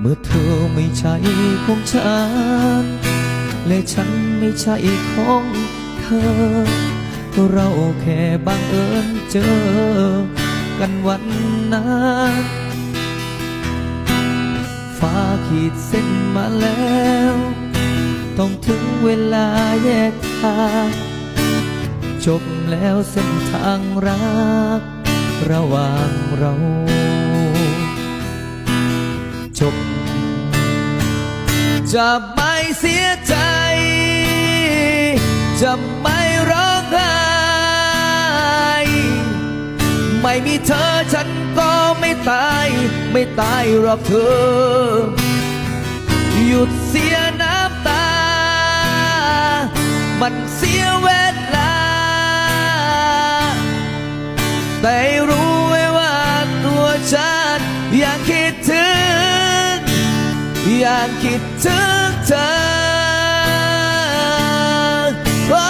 เมื่อเธอไม่ใช่ของฉัน และฉันไม่ใช่ของเธอ เราแค่บังเอิญเจอ กันวันนั้นฟ้าขีดเส้นมาแล้ว ต้องถึงเวลาแยกทางจบแล้วเส้นทางรัก ระหว่างเรา บ จะไม่เสียใจ จะไม่ร้องไห้ ไม่มีเธอฉันก็ไม่ตาย ไม่ตายหรอกเธอ หยุดเสียน้ำตา มันเสียเวลา แต่รู้ไว้ว่าตัวฉันยังคิดถึง อยากคิดถึงเธอโอ้